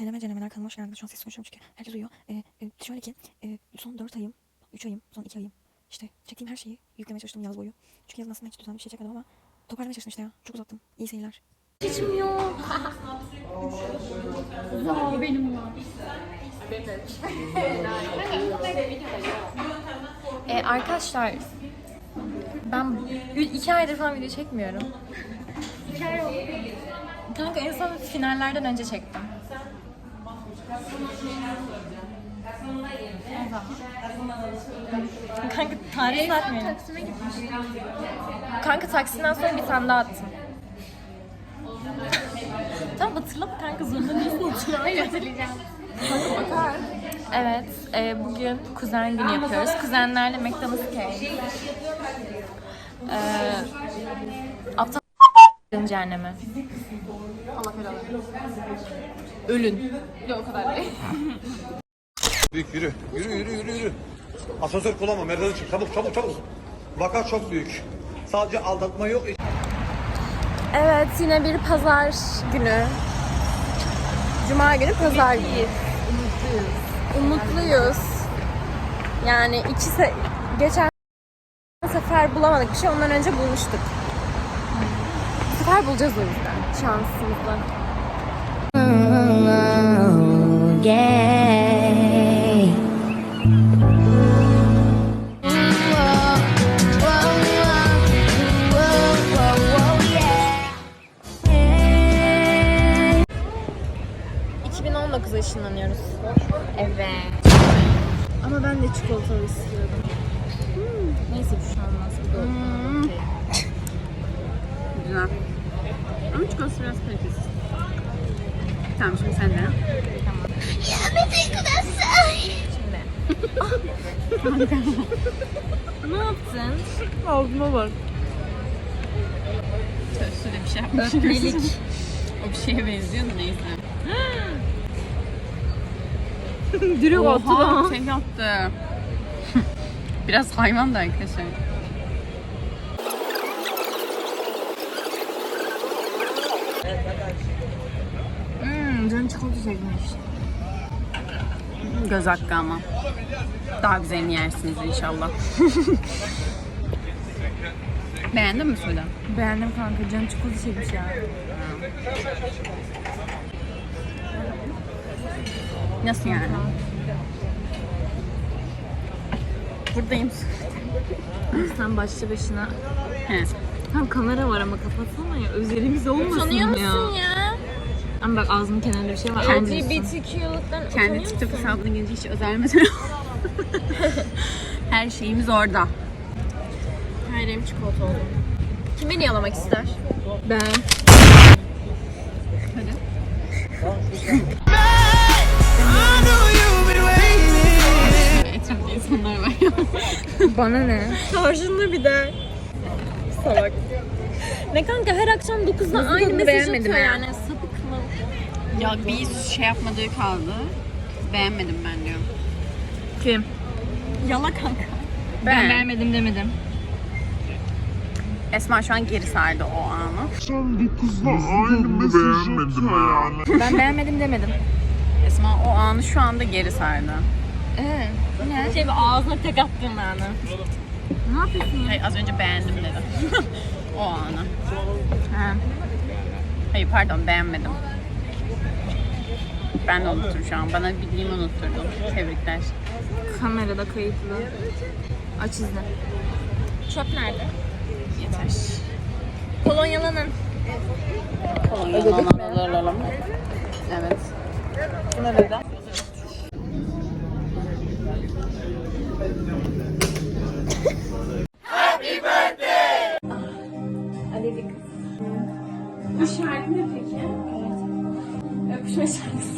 Selam Cenemeler kanalıma hoş geldiniz. Şu an ses konuşuyorum çünkü herkes uyuyor. Ee, e, şöyle ki e, son 4 ayım, 3 ayım, son 2 ayım. işte çektiğim her şeyi yüklemeye çalıştım yaz boyu. Çünkü yazın aslında hiç düzenli bir şey çekmedim ama toparlamaya çalıştım işte ya. Çok uzattım. İyi seyirler. Hiçim yok. Benim var. Ee, arkadaşlar ben iki aydır falan video çekmiyorum. İki ay oldu. Kanka en son finallerden önce çektim. Kanka tarih satmıyorum. Taksim'e gitmiş. Kanka taksiden sonra bir tane daha attım. tamam hatırla kanka zorunda değilsin hatırlamak. Hayır hatırlayacağım. Evet, e, bugün kuzen günü yapıyoruz. Kuzenlerle McDonald's cake. E, aptal cehennemi. Allah belanı. Ölün. Yok o kadar değil. Büyük yürü. Yürü yürü yürü yürü. Asansör kullanma. Merdivene çık. Çabuk çabuk çabuk. Vaka çok büyük. Sadece aldatma yok. Evet, yine bir pazar günü. Cuma günü pazar günü. Umutluyuz. Umutluyuz. Yani iki se geçen sefer bulamadık bir şey. Ondan önce bulmuştuk. Sefer bulacağız o yüzden. Şansımızla. ...2019'a ışınlanıyoruz. Evet. Ama ben de çikolatalı istiyordum. Hmm. Neyse bir şey olmaz. Bu da okey. Güzel. Çikolatası biraz kalitesiz. Tamam şimdi sen de. Ne yaptın? Ağzıma bak. De bir şey yapmış. Öpmelik. o bir şeye benziyor da neyse. Direkt Oha tek attı. Biraz hayvan da arkadaşlar. Canım çikolata çekmiş. Göz hakkı ama. Daha güzelini yersiniz inşallah. Beğendin mi Suda? Beğendim kanka. Canım çikolata çekmiş ya. Nasıl yani? Buradayım. Sen başlı başına. He. Tam kamera var ama kapatsana ya. Özelimiz olmasın ya. musun ya? Ama bak ağzının kenarında bir şey var. Kendi- LGBTQ'luktan Kendi TikTok hesabına gelince hiç özel mesela. Her şeyimiz orada. Her yerim çikolata oldu. Kim beni yalamak ister? Ben. Hadi. Etrafta insanlar var ya. Bana ne? Karşında bir de. Salak. ne kanka her akşam 9'da aynı tadını mesaj beğenmedim atıyor ya. yani. Ya bir şey yapmadığı kaldı. Beğenmedim ben diyor. Kim? Yala kanka. Ben beğenmedim demedim. Esma şu an geri sardı o anı. Ben beğenmedim demedim. Esma o anı şu anda geri sardı. Ee, ne? Şey bir ağzına tek attığım anı. Ne yapıyorsun ya? Hayır, az önce beğendim dedim. o anı. Ha. Hayır pardon beğenmedim. Ben de unuttum şu an. Bana bildiğimi unutturdun. Tebrikler. Kamerada kayıtlı. Aç izle. Çöp nerede? Yeter. Kolonyalanın. Kolonyalanalım. Evet. Şuna dedi. Alevi kız. Bu şarkı ne peki? Evet. Öpüşme şarkısı.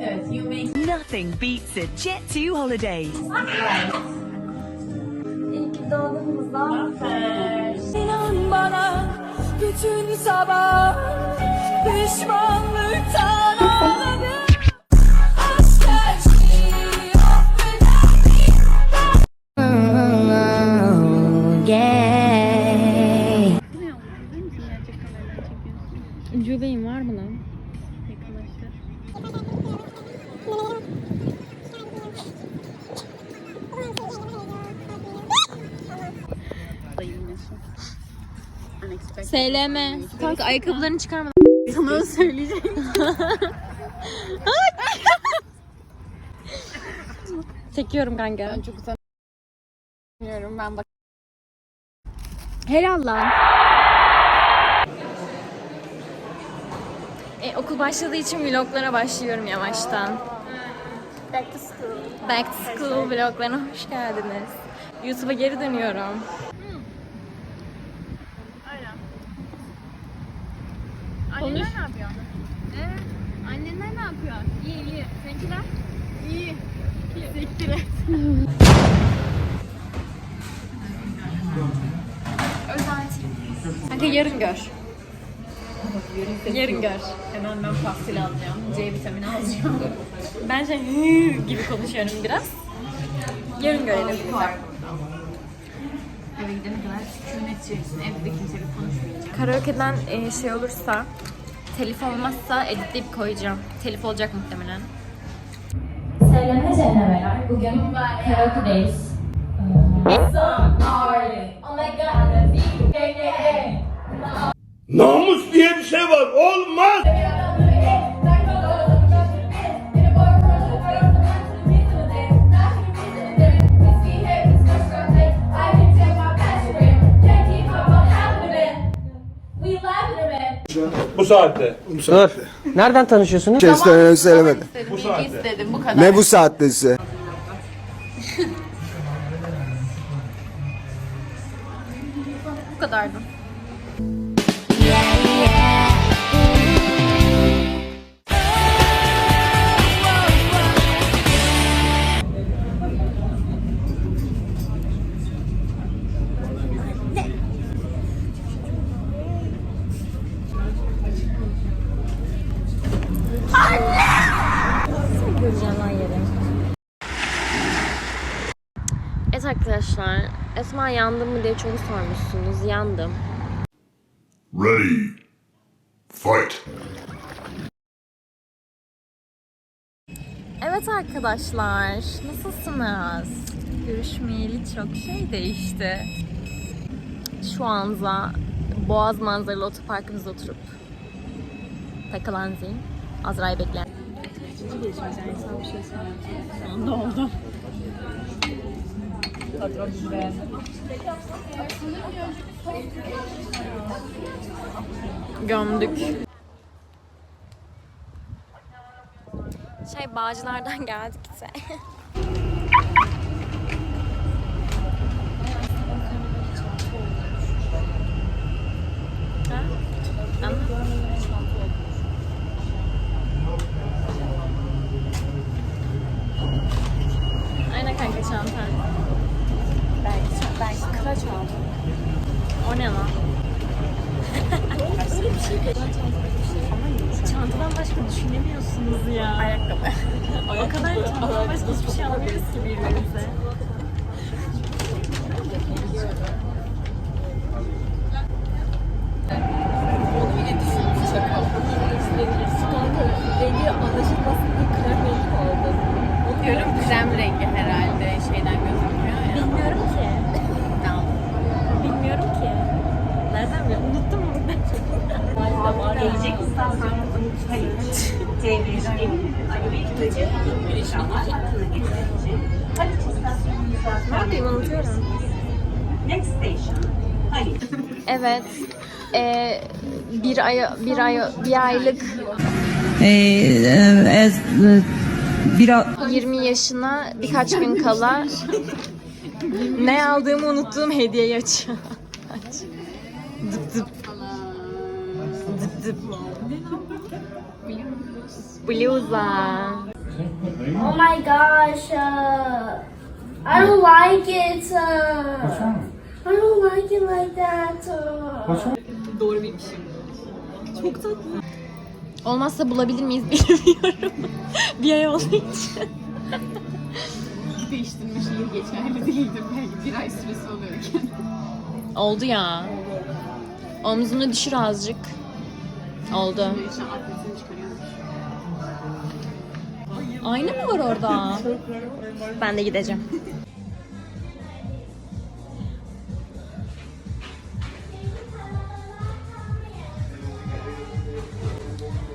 Evet, you make Nothing beats a Jet2 holiday. İyi ki doğdun Muzaffer. İnan bana bütün sabah pişmanlıktan SLM. Kanka ayakkabılarını çıkarma. Sana söyleyeceğim. Çekiyorum kanka. Ben çok utanıyorum. Ben bak. Helal lan. E, okul başladığı için vloglara başlıyorum yavaştan. Back to school. Back to school vloglarına hoş geldiniz. YouTube'a geri dönüyorum. Anneler ne yapıyor? Evet. Annenler ne yapıyor? İyi iyi. Seninkiler? İyi. Siktir et. Kanka yarın gör. Yarın gör. Hemen ben pastil alacağım. C vitamini alacağım. Ben şey "Hı" gibi konuşuyorum biraz. Yarın görelim. Eve gidene kadar sükunet içerisinde evde kimseyle konuşmayacağım. Karaoke'den e, şey olursa, telif olmazsa editleyip koyacağım. Telif olacak muhtemelen. Selamlar Cenneveler. Bugün karaoke'deyiz. Namus diye bir şey var. Olmaz. Saatte. Dur. Nereden tanışıyorsunuz? Kesin söylemedim. Bu saatte. İstedim bu kadar. Ne bu saatte size? Bu kadardı. Esma yandım mı diye çok sormuşsunuz. Yandım. Ready. Fight. Evet arkadaşlar, nasılsınız? Görüşmeyeli çok şey değişti. Şu anda Boğaz manzaralı otoparkımızda oturup takılan zihn. Azra'yı bekleyen. Gömdük. Şey Bağcılar'dan geldik de. Aynen kanka çanta. Belki, belki kıra çanta. O ne lan? Çantadan başka düşünemiyorsunuz ya. Ayakkabı. o kadar çantadan başka hiçbir şey alamıyoruz ki birbirimize. Diyorum krem rengi herhalde Ne yapayım unutuyorum. Evet. Ee, bir ay bir ay bir aylık Ee, 20 yaşına birkaç gün kala ne aldığımı unuttuğum hediyeyi aç. aç. Dıp dıp. Dıp dıp. Bluza. Oh my gosh. Uh, I don't like it. Uh, I don't like it like that. Uh, Olmazsa bulabilir miyiz bilmiyorum. bir ay olduğu için. Değiştirme şeyi geçerli değildir belki bir ay süresi oluyorken. Oldu ya. Omzunu düşür azıcık. Oldu. Şu an atletini çıkarıyormuş. Ayna mı var orada? ben de gideceğim.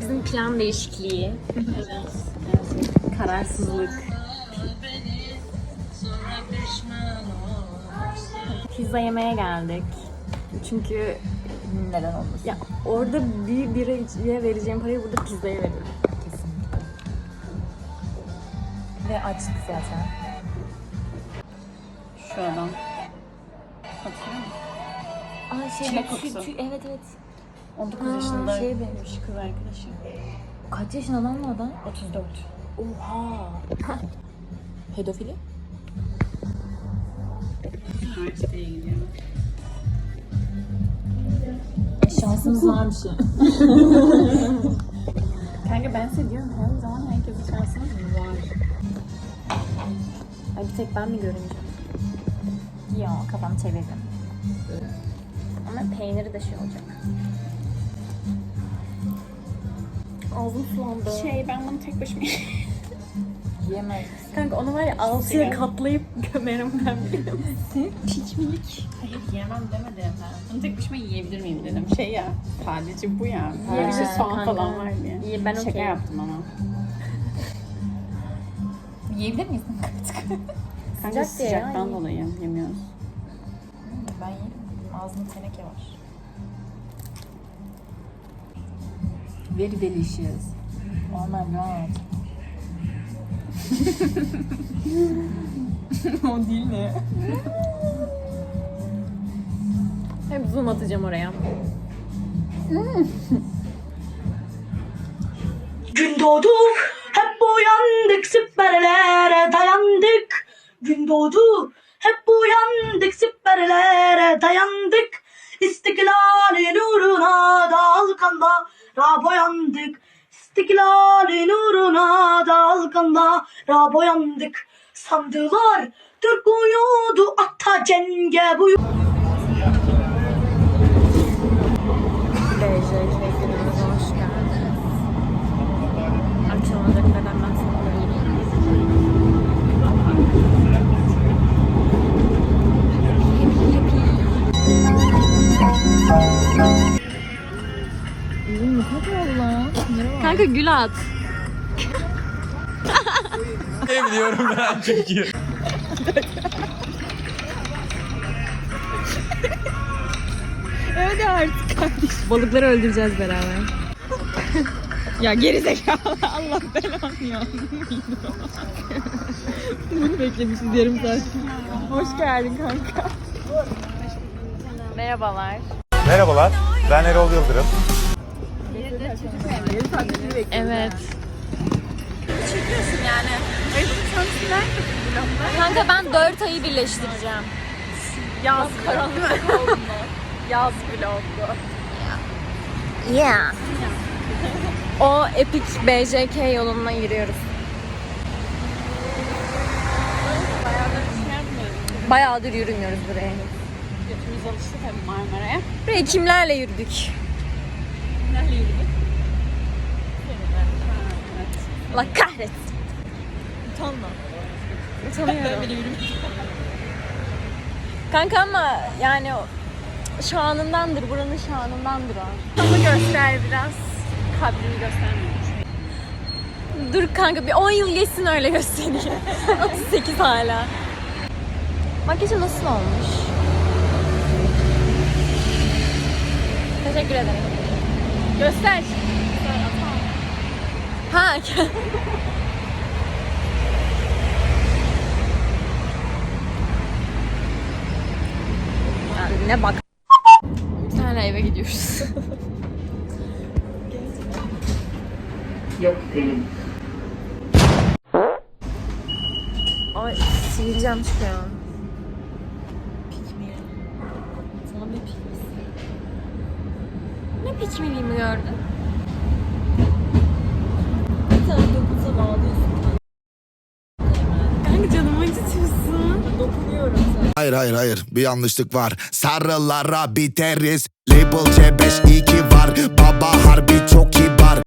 Bizim plan değişikliği. Kararsızlık. Pizza yemeye geldik. Çünkü neden olmasın? Ya orada bir biraya vereceğim parayı burada pizzaya veriyorum. Ve açtık zaten. Şu adam. Aa şey, Çilek şu- kokusu. şu- evet evet. 19 Aa, yaşında şey benimmiş kız arkadaşım. Kaç yaşında lan bu adam? 34. Oha. Pedofili? Üniversiteye gidiyor. Şansımız varmış ya. Kanka ben size diyorum her zaman herkesin şansınız var? Ay bir tek ben mi görünce? Ya kafam çevirdim. Ama peyniri de şey olacak. Ağzım sulandı. Şey ben bunu tek başıma Yiyemez. Kanka onu var ya altıya katlayıp gömerim ben biliyor musun? Hayır yiyemem demedim ben. Bunu tek başıma yiyebilir miyim dedim. Şey ya sadece bu ya. Bir şey soğan kanka. falan var diye. İyi, ben Şaka okeyim. yaptım ama. Yiyebilir miyiz? Kanka Sıcak diye ya, sıcaktan iyi. dolayı yemiyoruz. Ben yerim. Ağzımda teneke var. Very delicious. Oh my god. o değil ne? Hep zoom atacağım oraya. Gün doğdu, uyandık, siperlere dayandık. Gün doğdu, hep uyandık, siperlere dayandık. İstiklalin uğruna dalkanlara boyandık. İstiklalin uğruna dalkanlara boyandık. Sandılar, Türk uyudu, ata cenge buyurdu. Kanka gül at. Ne biliyorum ben çünkü. Öyle artık kardeşim. Balıkları öldüreceğiz beraber. ya geri zekalı Allah belanı ya. Bunu beklemişiz yarım saat. Hoş geldin kanka. Merhabalar. Merhabalar. Ben Erol Yıldırım. Evet. Çekiyorsun yani. Kanka ben dört ayı birleştireceğim. Yaz vlogu. Yaz vlogu. Yeah. O epik BJK yoluna giriyoruz. Bayağıdır yürümüyoruz buraya. Götümüz alıştı tabii Marmara'ya. Buraya kimlerle yürüdük? Nerede yürüdük? Allah kahretsin. Utanma. Utanıyorum. Kanka ama yani şanındandır, buranın şanındandır o. Ama göster biraz. Kabrini göstermiyor. Dur kanka bir 10 yıl geçsin öyle göstereyim. 38 hala. Makyajı nasıl olmuş? Teşekkür ederim. Göster. Ha. ne bak. Hala eve gidiyoruz. Ay sileceğim şu an. Pikmeye. Sana bir pikmesi. Ne pikmeliğimi gördün? Tane dokunsam ağlıyorsun. Kanka canımı acıtıyorsun. Dokunuyorum sana. Hayır hayır hayır bir yanlışlık var. Sarılara biteriz. Label C5 2 var. Baba harbi çok kibar.